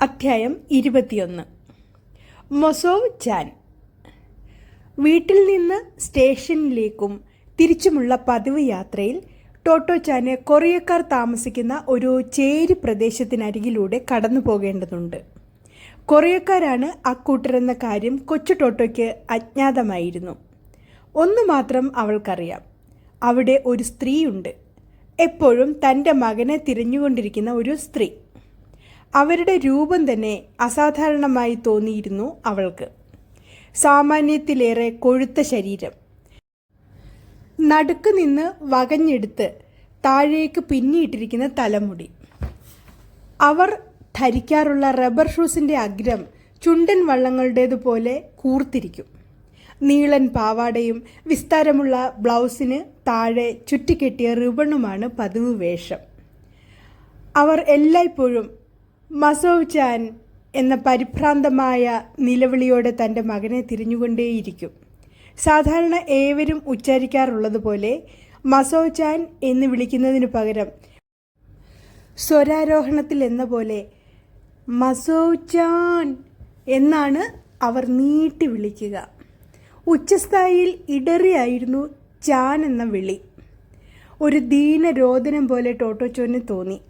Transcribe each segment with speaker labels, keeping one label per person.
Speaker 1: അധ്യായം ഇരുപത്തിയൊന്ന്. മൊസോവ് ചാൻ വീട്ടിൽ നിന്ന് സ്റ്റേഷനിലേക്കും തിരിച്ചുമുള്ള പതിവ് യാത്രയിൽ ടോട്ടോ ചാന് കൊറിയക്കാർ താമസിക്കുന്ന ഒരു ചേരി പ്രദേശത്തിനരികിലൂടെ കടന്നു പോകേണ്ടതുണ്ട്. കൊറിയക്കാരാണ് അക്കൂട്ടരെന്ന കാര്യം കൊച്ചു ടോട്ടോയ്ക്ക് അജ്ഞാതമായിരുന്നു. ഒന്ന് മാത്രം അവൾക്കറിയാം. അവിടെ ഒരു സ്ത്രീയുണ്ട്. എപ്പോഴും തന്റെ മകനെ തിരഞ്ഞുകൊണ്ടിരിക്കുന്ന ഒരു സ്ത്രീ. അവരുടെ രൂപം തന്നെ അസാധാരണമായി തോന്നിയിരുന്നു അവൾക്ക്. സാമാന്യത്തിലേറെ കൊഴുത്ത ശരീരം. നടുക്ക് നിന്ന് വകഞ്ഞെടുത്ത് താഴേക്ക് പിന്നിയിട്ടിരിക്കുന്ന തലമുടി. അവർ ധരിക്കാറുള്ള റബ്ബർ ഷൂസിന്റെ അഗ്രം ചുണ്ടൻ വള്ളങ്ങളുടേതുപോലെ കൂർത്തിരിക്കും. നീളൻ പാവാടയും വിസ്താരമുള്ള ബ്ലൗസിന് താഴെ ചുറ്റിക്കെട്ടിയ റിബണുമാണ് പതിവ് വേഷം. അവർ എല്ലായ്പ്പോഴും മസോവ് ചാൻ എന്ന പരിഭ്രാന്തമായ നിലവിളിയോടെ തന്റെ മകനെ തിരിഞ്ഞുകൊണ്ടേയിരിക്കും. സാധാരണ ഏവരും ഉച്ചരിക്കാറുള്ളതുപോലെ മസോചാൻ ചാൻ എന്ന് വിളിക്കുന്നതിനു പകരം സ്വരാരോഹണത്തിൽ എന്ന പോലെ ചാൻ എന്നാണ് അവർ നീട്ടി വിളിക്കുക. ഉച്ചസ്ഥായിയിൽ ഇടറിയായിരുന്നു ചാൻ എന്ന വിളി. ഒരു ദീനരോദനം പോലെ ടോട്ടോച്ചോന് തോന്നി.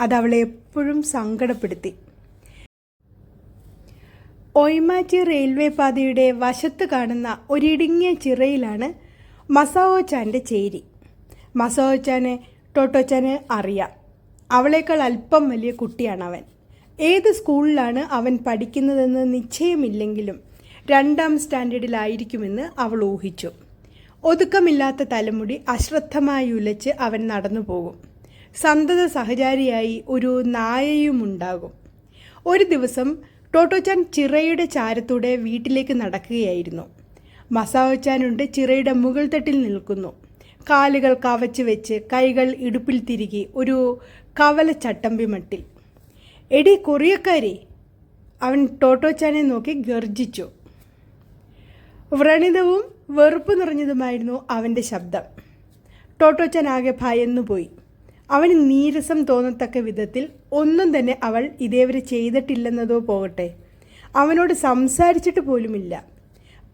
Speaker 1: അതവളെ എപ്പോഴും സങ്കടപ്പെടുത്തി. ഒയ്മാറ്റി റെയിൽവേ പാതയുടെ വശത്ത് കാണുന്ന ഒരിടുങ്ങിയ ചിറയിലാണ് മസാവോച്ചാന്റെ ചേരി. മസാവോച്ചാന് ചാനെ ടോട്ടോച്ചാന് അറിയാം. അവളേക്കാൾ അല്പം വലിയ കുട്ടിയാണ് അവൻ ഏത് സ്കൂളിലാണ് അവൻ പഠിക്കുന്നതെന്ന് നിശ്ചയമില്ലെങ്കിലും രണ്ടാം സ്റ്റാൻഡേർഡിലായിരിക്കുമെന്ന് അവൾ ഊഹിച്ചു. ഒതുക്കമില്ലാത്ത തലമുടി അശ്രദ്ധമായി ഉലച്ച് അവൻ നടന്നു പോകും സന്തത സഹചാരിയായി ഒരു നായയുമുണ്ടാകും. ഒരു ദിവസം ടോട്ടോച്ചാൻ ചിറയുടെ ചാരത്തൂടെ വീട്ടിലേക്ക് നടക്കുകയായിരുന്നു. മസാവച്ചാനുണ്ട് ചിറയുടെ മുകൾ തട്ടിൽ നിൽക്കുന്നു. കാലുകൾ കവച്ച് വെച്ച് കൈകൾ ഇടുപ്പിൽ തിരികെ ഒരു കവല ചട്ടമ്പി മട്ടിൽ. എടി കൊറിയക്കാരി അവൻ ടോട്ടോച്ചാനെ നോക്കി ഗർജിച്ചു വ്രണിതവും വെറുപ്പ് നിറഞ്ഞതുമായിരുന്നു അവന്റെ ശബ്ദം. ടോട്ടോച്ചാൻ ആകെ ഭയന്നുപോയി. അവന് നീരസം തോന്നത്തക്ക വിധത്തിൽ ഒന്നും തന്നെ അവൾ ഇതേവരെ ചെയ്തിട്ടില്ലെന്നതോ പോകട്ടെ. അവനോട് സംസാരിച്ചിട്ട് പോലുമില്ല.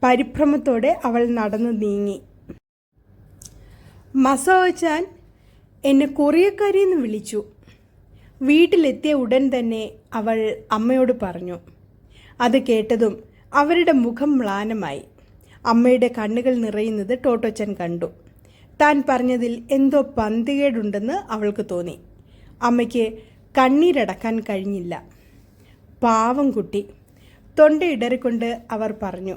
Speaker 1: പരിഭ്രമത്തോടെ അവൾ നടന്നു നീങ്ങി. മസോച്ചാൻ എന്നെ കൊറിയക്കാരി എന്ന് വിളിച്ചു. വീട്ടിലെത്തിയ ഉടൻ തന്നെ അവൾ അമ്മയോട് പറഞ്ഞു. അത് കേട്ടതും അവരുടെ മുഖം മ്ലാനമായി. അമ്മയുടെ കണ്ണുകൾ നിറയുന്നത് ടോട്ടോച്ചൻ കണ്ടു. താൻ പറഞ്ഞതിൽ എന്തോ പന്തികേടുണ്ടെന്ന് അവൾക്ക് തോന്നി. അമ്മയ്ക്ക് കണ്ണീരടക്കാൻ കഴിഞ്ഞില്ല. പാവം കുട്ടി. തൊണ്ടയിടറിക്കൊണ്ട് അവർ പറഞ്ഞു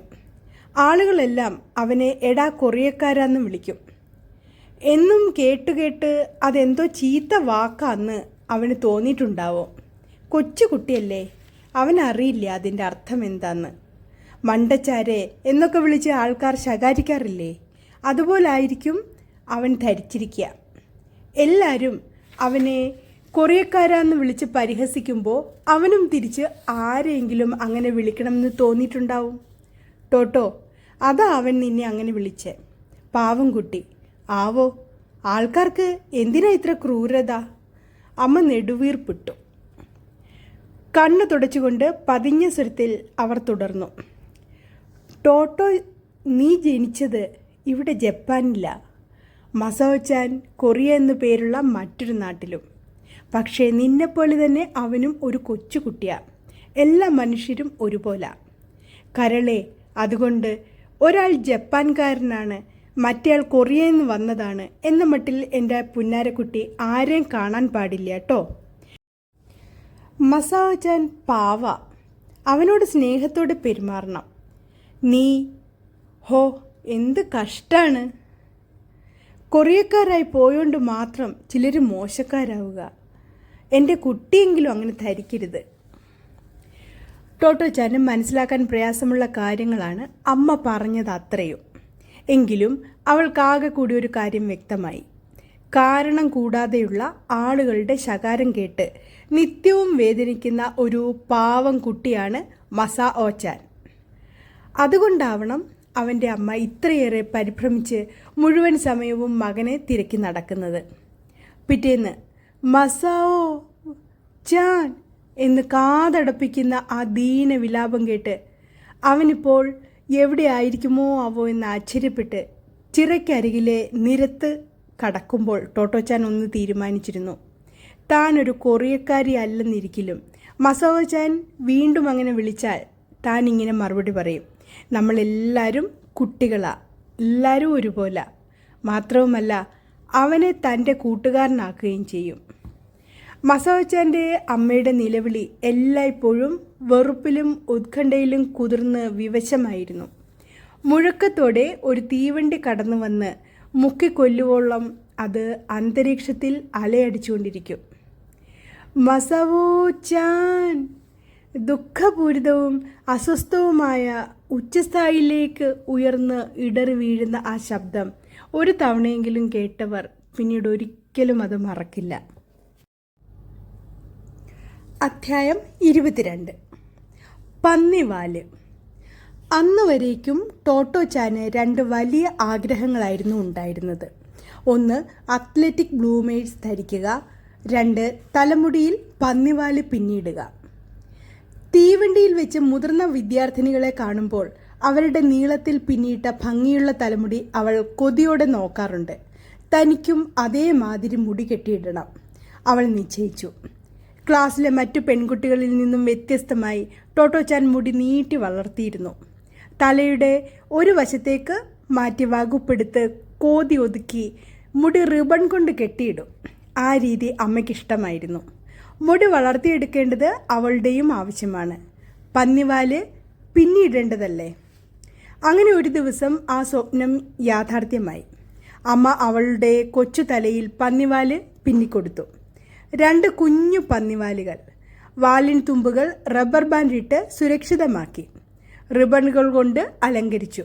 Speaker 1: ആളുകളെല്ലാം അവനെ എടാ കൊറിയക്കാരാന്ന് വിളിക്കും. എന്നും കേട്ടുകേട്ട് അതെന്തോ ചീത്ത വാക്കാന്ന് അവന് തോന്നിയിട്ടുണ്ടാവോ? കൊച്ചുകുട്ടിയല്ലേ അവനറിയില്ല അതിന്റെ അർത്ഥം എന്താന്ന്. മണ്ടച്ചാരെ എന്നൊക്കെ വിളിച്ച് ആൾക്കാർ ശകാരിക്കാറില്ലേ? അതുപോലായിരിക്കും അവൻ ധരിച്ചിരിക്കുക. എല്ലാവരും അവനെ കൊറിയക്കാരാന്ന് വിളിച്ച് പരിഹസിക്കുമ്പോൾ അവനും തിരിച്ച് ആരെങ്കിലും അങ്ങനെ വിളിക്കണമെന്ന് തോന്നിയിട്ടുണ്ടാവും. ടോട്ടോ അതാ അവൻ നിന്നെ അങ്ങനെ വിളിച്ചേ. പാവം കുട്ടി. ആവോ ആൾക്കാർക്ക് എന്തിനാ ഇത്ര ക്രൂരത? അമ്മ നെടുവീർപ്പിട്ടു. കണ്ണു തുടച്ചുകൊണ്ട് പതിഞ്ഞ സ്വരത്തിൽ അവർ തുടർന്നു. ടോട്ടോ നീ ജനിച്ചത് ഇവിടെ ജപ്പാനില്ല മസോച്ചാൻ കൊറിയ എന്നു പേരുള്ള മറ്റൊരു നാട്ടിലും. പക്ഷേ നിന്നെപ്പോലെ തന്നെ അവനും ഒരു കൊച്ചുകുട്ടിയാണ് എല്ലാ മനുഷ്യരും ഒരുപോലെ. കരളെ അതുകൊണ്ട് ഒരാൾ ജപ്പാൻകാരനാണ് മറ്റേയാൾ കൊറിയയിൽ വന്നതാണ് എന്ന മട്ടിൽ എന്റെ പുന്നാരക്കുട്ടി ആരെയും കാണാൻ പാടില്ല കേട്ടോ മസാജാൻ പാവ. അവനോട് സ്നേഹത്തോടെ പെരുമാറണം. നീ ഹോ എന്ത് കഷ്ടാണ്. കൊറിയക്കാരായി പോയോണ്ട് മാത്രം ചിലർ മോശക്കാരാവുക. എന്റെ കുട്ടിയെങ്കിലും അങ്ങനെ ധരിക്കരുത്. ടോട്ടോ ചാനും മനസ്സിലാക്കാൻ പ്രയാസമുള്ള കാര്യങ്ങളാണ് അമ്മ പറഞ്ഞത് അത്രയും. എങ്കിലും അവൾക്കാകെ കൂടി ഒരു കാര്യം വ്യക്തമായി. കാരണം കൂടാതെയുള്ള ആളുകളുടെ ശകാരം കേട്ട് നിത്യവും വേദനിക്കുന്ന ഒരു പാവം കുട്ടിയാണ് മസാ ഓച്ചാൻ അതുകൊണ്ടാവണം അവന്റെ അമ്മ ഇത്രയേറെ പരിഭ്രമിച്ച് മുഴുവൻ സമയവും മകനെ തിരക്കി നടക്കുന്നത്. പിറ്റേന്ന് മസാവോ ചാൻ എന്ന് കാതടപ്പിക്കുന്ന ആ ദീന വിലാപം കേട്ട് അവനിപ്പോൾ എവിടെയായിരിക്കുമോ ആവോ എന്ന് ആശ്ചര്യപ്പെട്ട് ചിറയ്ക്കരികിലെ നിരത്ത് കടക്കുമ്പോൾ ടോട്ടോ ചാൻ ഒന്ന് തീരുമാനിച്ചിരുന്നു. താൻ ഒരു കൊറിയക്കാരി അല്ലെന്നിരിക്കലും. ചാൻ വീണ്ടും അങ്ങനെ വിളിച്ചാൽ താൻ ഇങ്ങനെ മറുപടി പറയും. നമ്മളെല്ലാവരും കുട്ടികളാണ് എല്ലാവരും ഒരുപോലെ. മാത്രവുമല്ല അവനെ തന്റെ കൂട്ടുകാരനാക്കുകയും ചെയ്യും. മസവച്ചാന്റെ അമ്മയുടെ നിലവിളി എല്ലായ്പ്പോഴും വെറുപ്പിലും ഉത്കണ്ഠയിലും കുതിർന്ന് വിവശമായിരുന്നു. മുഴക്കത്തോടെ ഒരു തീവണ്ടി കടന്നു വന്ന് മുക്കിക്കൊല്ലുവോളം അത് അന്തരീക്ഷത്തിൽ അലയടിച്ചുകൊണ്ടിരിക്കും. മസവോച്ചാൻ ദുഃഖപൂരിതവും അസ്വസ്ഥവുമായ ഉച്ചസ്ഥായിലേക്ക് ഉയർന്ന് ഇടറി വീഴുന്ന ആ ശബ്ദം ഒരു തവണയെങ്കിലും കേട്ടവർ പിന്നീട് ഒരിക്കലും അത് മറക്കില്ല. അധ്യായം ഇരുപത്തിരണ്ട്. പന്നിവാൽ. അന്ന് വരേക്കും ടോട്ടോ ചാന് രണ്ട് വലിയ ആഗ്രഹങ്ങളായിരുന്നു ഉണ്ടായിരുന്നത്. ഒന്ന് അത്ലറ്റിക് ബ്ലൂമേഴ്സ് ധരിക്കുക. രണ്ട് തലമുടിയിൽ പന്നിവാൽ പിന്നിടുക. തീവണ്ടിയിൽ വെച്ച് മുതിർന്ന വിദ്യാർത്ഥിനികളെ കാണുമ്പോൾ അവരുടെ നീളത്തിൽ പിന്നിട്ട ഭംഗിയുള്ള തലമുടി അവൾ കൊതിയോടെ നോക്കാറുണ്ട്. തനിക്കും അതേമാതിരി മുടി കെട്ടിയിടണം. അവൾ നിശ്ചയിച്ചു. ക്ലാസ്സിലെ മറ്റു പെൺകുട്ടികളിൽ നിന്നും വ്യത്യസ്തമായി ടോട്ടോച്ചാൻ മുടി നീട്ടി വളർത്തിയിരുന്നു. തലയുടെ ഒരു വശത്തേക്ക് മാറ്റി വകുപ്പെടുത്ത് കോതി ഒതുക്കി മുടി റിബൺ കൊണ്ട് കെട്ടിയിടും. ആ രീതി അമ്മയ്ക്കിഷ്ടമായിരുന്നു മുടി വളർത്തിയെടുക്കേണ്ടത് അവളുടെയും ആവശ്യമാണ്. പന്നിവാൽ പിന്നിടേണ്ടതല്ലേ? അങ്ങനെ ഒരു ദിവസം ആ സ്വപ്നം യാഥാർത്ഥ്യമായി. അമ്മ അവളുടെ കൊച്ചു തലയിൽ പന്നിവാൽ പിന്നിക്കൊടുത്തു. രണ്ട് കുഞ്ഞു പന്നിവാലുകൾ. വാലിൻ തുമ്പുകൾ റബ്ബർ ബാൻഡ് ഇട്ട് സുരക്ഷിതമാക്കി. റിബണുകൾ കൊണ്ട് അലങ്കരിച്ചു.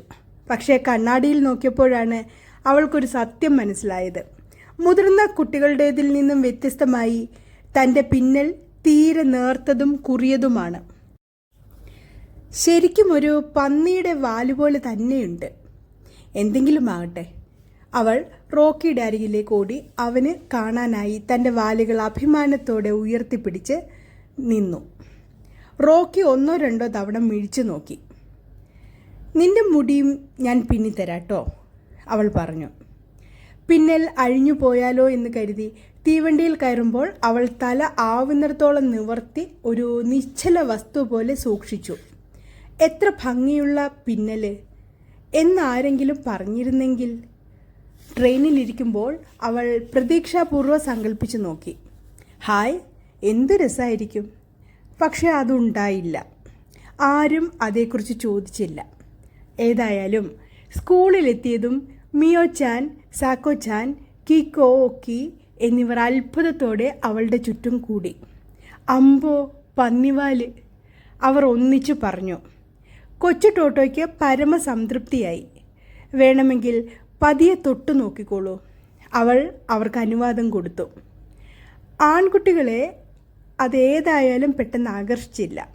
Speaker 1: പക്ഷേ കണ്ണാടിയിൽ നോക്കിയപ്പോഴാണ് അവൾക്കൊരു സത്യം മനസ്സിലായത്. മുതിർന്ന കുട്ടികളുടേതിൽ നിന്നും വ്യത്യസ്തമായി തന്റെ പിന്നൽ തീരെ നേർത്തതും കുറിയതുമാണ്. ശരിക്കും ഒരു പന്നിയുടെ വാലുപോലെ തന്നെയുണ്ട്. എന്തെങ്കിലും ആകട്ടെ അവൾ റോക്കിയുടെ അരികിലേക്ക് ഓടി അവന് കാണാനായി തന്റെ വാലുകൾ അഭിമാനത്തോടെ ഉയർത്തിപ്പിടിച്ച് നിന്നു. റോക്കി ഒന്നോ രണ്ടോ തവണ മിഴിച്ചു നോക്കി. നിന്റെ മുടിയും ഞാൻ പിന്നിത്തരാട്ടോ അവൾ പറഞ്ഞു. പിന്നൽ അഴിഞ്ഞു പോയാലോ എന്ന് കരുതി തീവണ്ടിയിൽ കയറുമ്പോൾ അവൾ തല ആവുന്നിടത്തോളം നിവർത്തി ഒരു നിശ്ചല വസ്തു പോലെ സൂക്ഷിച്ചു. എത്ര ഭംഗിയുള്ള പിന്നൽ. എന്നാരെങ്കിലും പറഞ്ഞിരുന്നെങ്കിൽ. ട്രെയിനിലിരിക്കുമ്പോൾ അവൾ പ്രതീക്ഷാപൂർവം സങ്കല്പിച്ചു നോക്കി. ഹായ് എന്ത് രസമായിരിക്കും പക്ഷെ അതുണ്ടായില്ല. ആരും അതേക്കുറിച്ച് ചോദിച്ചില്ല. ഏതായാലും സ്കൂളിലെത്തിയതും മിയോ ചാൻ സാക്കോ ചാൻ കിക്കോ ഒക്കി എന്നിവർ അത്ഭുതത്തോടെ അവളുടെ ചുറ്റും കൂടി. അമ്പോ പന്നിവാൽ അവർ ഒന്നിച്ചു പറഞ്ഞു കൊച്ചു ടോട്ടോയ്ക്ക് പരമസംതൃപ്തിയായി. വേണമെങ്കിൽ പതിയെ തൊട്ടു നോക്കിക്കോളൂ. അവൾ അവർക്ക് അനുവാദം കൊടുത്തു. ആൺകുട്ടികളെ അതേതായാലും പെട്ടെന്ന് ആകർഷിച്ചില്ല.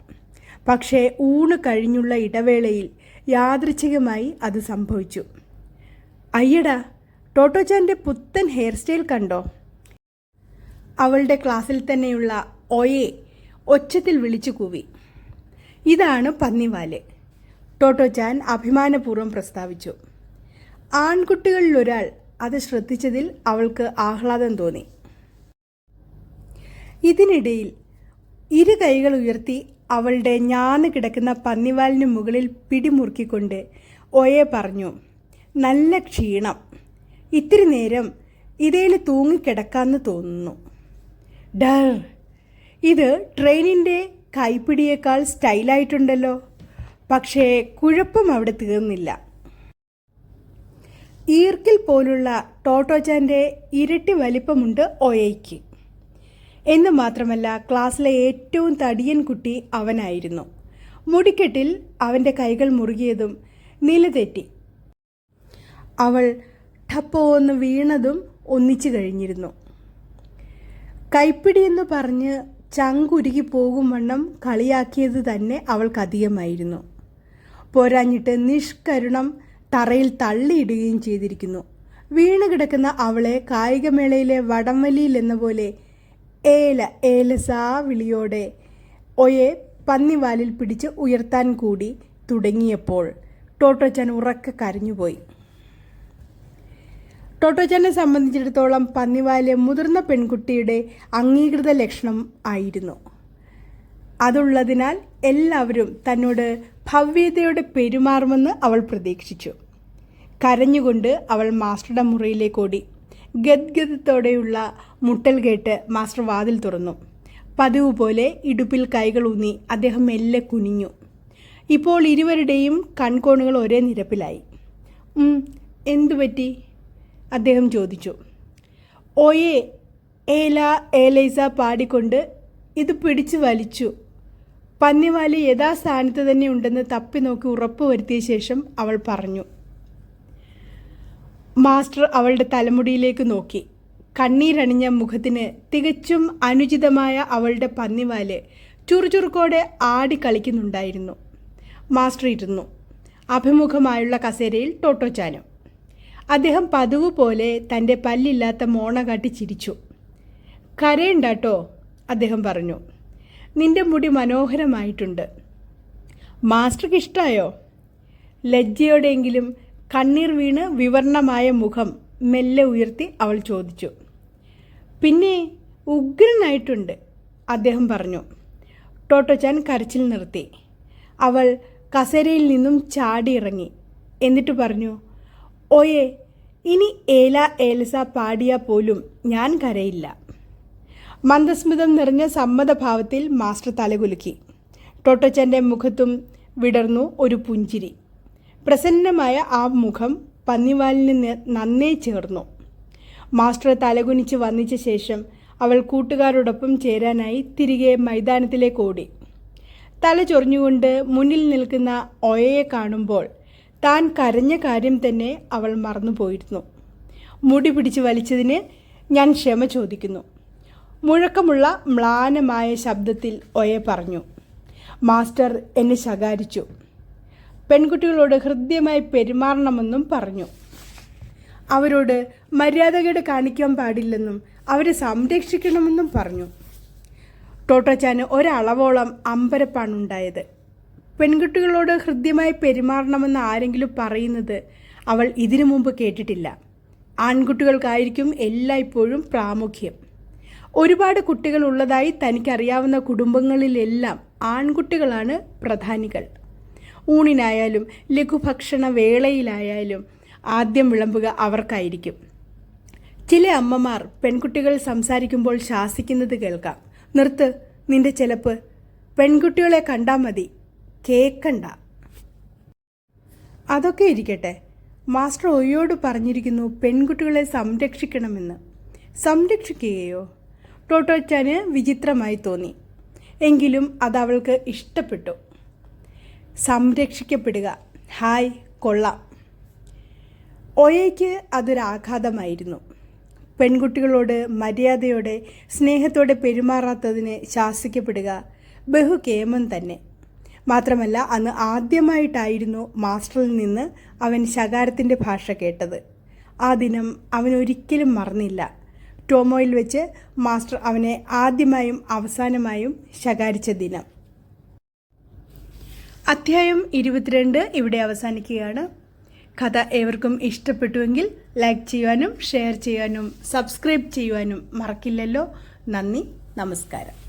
Speaker 1: പക്ഷേ ഊണ് കഴിഞ്ഞുള്ള ഇടവേളയിൽ യാദൃച്ഛികമായി അത് സംഭവിച്ചു. അയ്യടാ ടോട്ടോച്ചാന്റെ പുത്തൻ ഹെയർ സ്റ്റൈൽ കണ്ടോ? അവളുടെ ക്ലാസ്സിൽ തന്നെയുള്ള ഒയെ ഒച്ചത്തിൽ വിളിച്ചു കൂവി. ഇതാണ് പന്നിവാൽ. ചാൻ അഭിമാനപൂർവം പ്രസ്താവിച്ചു. ആൺകുട്ടികളിൽ ഒരാൾ അത് ശ്രദ്ധിച്ചതിൽ അവൾക്ക് ആഹ്ലാദം തോന്നി. ഇതിനിടയിൽ ഇരു കൈകൾ ഉയർത്തി അവളുടെ ഞാന്ന് കിടക്കുന്ന പന്നിവാലിന് മുകളിൽ പിടിമുറുക്കിക്കൊണ്ട് ഒയെ പറഞ്ഞു നല്ല ക്ഷീണം. ഇത്തിരി നേരം ഇതേൽ തൂങ്ങിക്കിടക്കാമെന്ന് തോന്നുന്നു. ഡർ. ഇത് ട്രെയിനിന്റെ കൈപ്പിടിയേക്കാൾ സ്റ്റൈലായിട്ടുണ്ടല്ലോ. പക്ഷേ കുഴപ്പം അവിടെ തീർന്നില്ല. ഈർക്കിൽ പോലുള്ള ടോട്ടോച്ചാന്റെ ഇരട്ടി വലിപ്പമുണ്ട് ഒയയ്ക്ക്. എന്ന് മാത്രമല്ല ക്ലാസ്സിലെ ഏറ്റവും തടിയൻ കുട്ടി അവനായിരുന്നു. മുടിക്കെട്ടിൽ അവന്റെ കൈകൾ മുറുകിയതും നിലതെറ്റി. അവൾ ടപ്പോന്ന് വീണതും ഒന്നിച്ചു കഴിഞ്ഞിരുന്നു. കൈപ്പിടിയെന്ന് പറഞ്ഞ് ചങ്കുരുകി പോകും വണ്ണം കളിയാക്കിയത് തന്നെ അവൾക്കധികമായിരുന്നു. പോരാഞ്ഞിട്ട് നിഷ്കരുണം തറയിൽ തള്ളിയിടുകയും ചെയ്തിരിക്കുന്നു. വീണ് കിടക്കുന്ന അവളെ കായികമേളയിലെ വടംവലിയിൽ എന്ന പോലെ ഏല ഏലസാ വിളിയോടെ ഒയെ പന്നിവാലിൽ പിടിച്ച് ഉയർത്താൻ കൂടി തുടങ്ങിയപ്പോൾ ടോട്ടോച്ചാൻ ഉറക്ക കരഞ്ഞുപോയി. ടോട്ടോച്ചാനെ സംബന്ധിച്ചിടത്തോളം പന്നിവാലെ മുതിർന്ന പെൺകുട്ടിയുടെ അംഗീകൃത ലക്ഷണം ആയിരുന്നു. അതുള്ളതിനാൽ എല്ലാവരും തന്നോട് ഭവ്യതയോടെ പെരുമാറുമെന്ന് അവൾ പ്രതീക്ഷിച്ചു. കരഞ്ഞുകൊണ്ട് അവൾ മാസ്റ്ററുടെ മുറിയിലേക്ക് ഓടി ഗദ്ഗതത്തോടെയുള്ള മുട്ടൽ കേട്ട് മാസ്റ്റർ വാതിൽ തുറന്നു. പതിവ് പോലെ ഇടുപ്പിൽ കൈകൾ ഊന്നി അദ്ദേഹം മെല്ലെ കുനിഞ്ഞു. ഇപ്പോൾ ഇരുവരുടെയും കൺകോണുകൾ ഒരേ നിരപ്പിലായി. എന്തു പറ്റി അദ്ദേഹം ചോദിച്ചു. ഓയെ ഏല ഏലൈസ പാടിക്കൊണ്ട് ഇത് പിടിച്ചു വലിച്ചു. പന്നിവാലി യഥാസ്ഥാനത്ത് തന്നെ ഉണ്ടെന്ന് തപ്പി നോക്കി ഉറപ്പ് വരുത്തിയ ശേഷം അവൾ പറഞ്ഞു. മാസ്റ്റർ അവളുടെ തലമുടിയിലേക്ക് നോക്കി. കണ്ണീരണിഞ്ഞ മുഖത്തിന് തികച്ചും അനുചിതമായ അവളുടെ പന്നിവാൽ ചുറുചുറുക്കോടെ ആടി കളിക്കുന്നുണ്ടായിരുന്നു. മാസ്റ്റർ ഇരുന്നു. അഭിമുഖമായുള്ള കസേരയിൽ ടോട്ടോ ടോട്ടോച്ചാനും അദ്ദേഹം പതിവ് പോലെ തന്റെ പല്ലില്ലാത്ത മോണ കാട്ടി ചിരിച്ചു. കരയുണ്ടാട്ടോ അദ്ദേഹം പറഞ്ഞു. നിന്റെ മുടി മനോഹരമായിട്ടുണ്ട്. മാസ്റ്റർക്ക് ഇഷ്ടമായോ ലജ്ജയോടെങ്കിലും കണ്ണീർ വീണ് വിവർണമായ മുഖം മെല്ലെ ഉയർത്തി അവൾ ചോദിച്ചു. പിന്നെ ഉഗ്രനായിട്ടുണ്ട് അദ്ദേഹം പറഞ്ഞു. ടോട്ടോച്ചാൻ കരച്ചിൽ നിർത്തി. അവൾ കസേരയിൽ നിന്നും ചാടിയിറങ്ങി. എന്നിട്ട് പറഞ്ഞു ഓയെ ഇനി ഏല ഏലസ പാടിയാൽ പോലും ഞാൻ കരയില്ല. മന്ദസ്മിതം നിറഞ്ഞ സമ്മതഭാവത്തിൽ മാസ്റ്റർ തലകുലുക്കി. ടോട്ടച്ചന്റെ മുഖത്തും വിടർന്നു ഒരു പുഞ്ചിരി. പ്രസന്നമായ ആ മുഖം പന്നിവാലിന് നന്നേ ചേർന്നു. മാസ്റ്റർ തലകുനിച്ച് വന്നിച്ച ശേഷം അവൾ കൂട്ടുകാരോടൊപ്പം ചേരാനായി തിരികെ മൈതാനത്തിലേക്ക് ഓടി. തല ചൊറിഞ്ഞുകൊണ്ട് മുന്നിൽ നിൽക്കുന്ന ഒയയെ കാണുമ്പോൾ താൻ കരഞ്ഞ കാര്യം തന്നെ അവൾ മറന്നുപോയിരുന്നു. മുടി പിടിച്ച് വലിച്ചതിന് ഞാൻ ക്ഷമ ചോദിക്കുന്നു. മുഴക്കമുള്ള മ്ലാനമായ ശബ്ദത്തിൽ ഒയെ പറഞ്ഞു. മാസ്റ്റർ എന്നെ ശകാരിച്ചു. പെൺകുട്ടികളോട് ഹൃദ്യമായി പെരുമാറണമെന്നും പറഞ്ഞു. അവരോട് മര്യാദകേട് കാണിക്കാൻ പാടില്ലെന്നും അവരെ സംരക്ഷിക്കണമെന്നും പറഞ്ഞു. ടോട്ടോച്ചാന് ഒരളവോളം അമ്പരപ്പാണുണ്ടായത്. പെൺകുട്ടികളോട് ഹൃദ്യമായി പെരുമാറണമെന്ന് ആരെങ്കിലും പറയുന്നത് അവൾ ഇതിനു മുമ്പ് കേട്ടിട്ടില്ല. ആൺകുട്ടികൾക്കായിരിക്കും എല്ലായ്പ്പോഴും പ്രാമുഖ്യം. ഒരുപാട് കുട്ടികൾ ഉള്ളതായി തനിക്കറിയാവുന്ന കുടുംബങ്ങളിലെല്ലാം ആൺകുട്ടികളാണ് പ്രധാനികൾ. ഊണിനായാലും ലഘുഭക്ഷണ വേളയിലായാലും ആദ്യം വിളമ്പുക അവർക്കായിരിക്കും. ചില അമ്മമാർ പെൺകുട്ടികൾ സംസാരിക്കുമ്പോൾ ശാസിക്കുന്നത് കേൾക്കാം. നിർത്ത് നിന്റെ ചെലപ്പ്. പെൺകുട്ടികളെ കണ്ടാൽ മതി. കേക്കണ്ട. അതൊക്കെ ഇരിക്കട്ടെ. മാസ്റ്റർ ഒയോട് പറഞ്ഞിരിക്കുന്നു പെൺകുട്ടികളെ സംരക്ഷിക്കണമെന്ന്. സംരക്ഷിക്കുകയോ? ടോട്ടോച്ചാന് വിചിത്രമായി തോന്നി. എങ്കിലും അത് അവൾക്ക് ഇഷ്ടപ്പെട്ടു. സംരക്ഷിക്കപ്പെടുക. ഹായ് കൊള്ളാം. ഒയയ്ക്ക് അതൊരാഘാതമായിരുന്നു പെൺകുട്ടികളോട് മര്യാദയോടെ സ്നേഹത്തോടെ പെരുമാറാത്തതിന് ശാസിക്കപ്പെടുക ബഹുകേമം തന്നെ. മാത്രമല്ല അന്ന് ആദ്യമായിട്ടായിരുന്നു മാസ്റ്ററിൽ നിന്ന് അവൻ ശകാരത്തിന്റെ ഭാഷ കേട്ടത്. ആ ദിനം അവൻ ഒരിക്കലും മറന്നില്ല. ടോമോയിൽ വെച്ച് മാസ്റ്റർ അവനെ ആദ്യമായും അവസാനമായും ശകാരിച്ച ദിനം. അധ്യായം ഇരുപത്തിരണ്ട് ഇവിടെ അവസാനിക്കുകയാണ്. കഥ ഏവർക്കും ഇഷ്ടപ്പെട്ടുവെങ്കിൽ ലൈക്ക് ചെയ്യുവാനും ഷെയർ ചെയ്യുവാനും സബ്സ്ക്രൈബ് ചെയ്യുവാനും മറക്കില്ലല്ലോ. നന്ദി നമസ്കാരം.